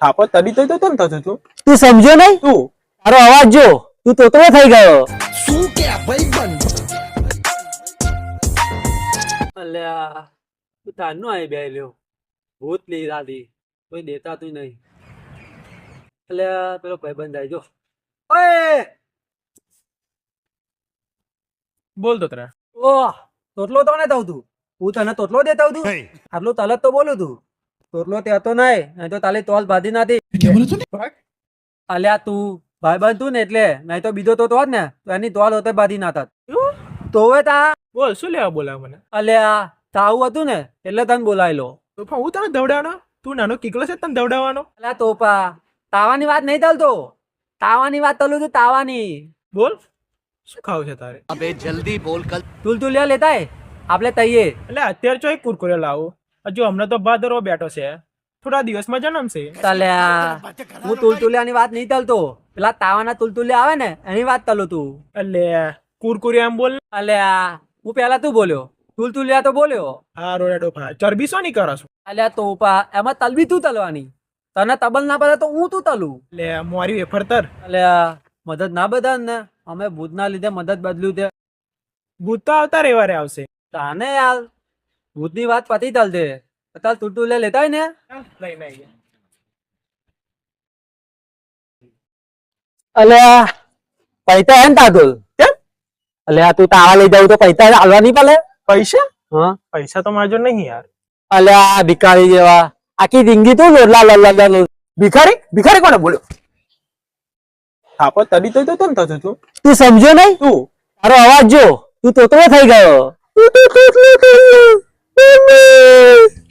થાપો તડી તો તો થતું. તું તું સમજો નહીં? તું. તારો અવાજ જો તું તોતરો થઈ ગયો. અલ્યા તું તારનો આવી બે લ્યો. ભૂત લઈ દાદી કોઈ દેતા તું નહીં. અલ્યા પેલો ભાઈબંધ આવી જો. ઓય! બોલ તો તને. ઓહ તોટલો તો ને આવતું તું હું તને તોટલો દેતા આવતું? આટલું તલત તો બોલું તું. તોટલો તે હતો નહીં નહીં તો તાલી તોલ બાંધી નાથી અલ્યા તું ભાઈબંધ તું ને એટલે નહીં તો બીજો તો હોત ને તો એની તોલ હોતે બાંધી નાથત તો હવે તા બોલ શું લેવા બોલાવ મને? અલ્યા તાવું હતું ને એટલે તને બોલાયેલો. તો પણ હું તને દવડાવવાનો? તું નાનો કીકલો છે તને દવડાવવાનો? અલ્યા તોપા તાવાની વાત નહીં ચાલતો. તાવાની વાત ચાલુ તું તાવાની. બોલ શું ખાવું છે તારે? જલ્દી બોલ તુલતુ તુલતુલિયા લેતા હે આપણે તઈએ. એટલે અત્યારે ચોય કુરકુરે લાવું? હજુ હમણાં તો ભાદરવો બેઠો છે. થોડા દિવસમાં જન્મશે. તલ્યા હું તુલતુલિયાની વાત નહીં તલતો પેલા તાવાના તુલતુલિયા આવે ને એની વાત તલું તું. અલે કુરકુરી એમ બોલ. અલ્યા હું પેલા તું બોલ્યો. તુલતુલિયા તો બોલ્યો. હા રોડા ડોફા. ચરબી શું નહીં કરો છું? અલ્યા તોપા એમાં તલબી તું તલવાની. તને તબલ ના પડે તો હું તું તલું. લે મોરી વેફર તર. અલ્યા મદદ ના બધા ને અમે ભૂતના લીધે મદદ બદલ્યું તે. ભૂત તો આવતા રવિવારે આવશે. તાને યાર ભૂતની વાત પતી ચાલશે. તાલ તુલતુલિયા લેતા હોય ને? આવીએ અલ્યા પૈસા હે ને તાતુલ? અલ્યા તું તાવા લઈ જાવ તો પૈસા હાલવા નહીં પડે? પૈસા? હા. પૈસા તો મારજો નહીં યાર. અલ્યા ભિખારી જેવા. આખી જિંદગી તું લોલા લોલા લોલા ભિખારી? ભિખારી કોને બોલ્યો? થાપો તડી તો તમ થતો તું તું સમજ્યો નહીં? તું? તારો અવાજ જો. તું તોતરો થઈ ગયો. Amém!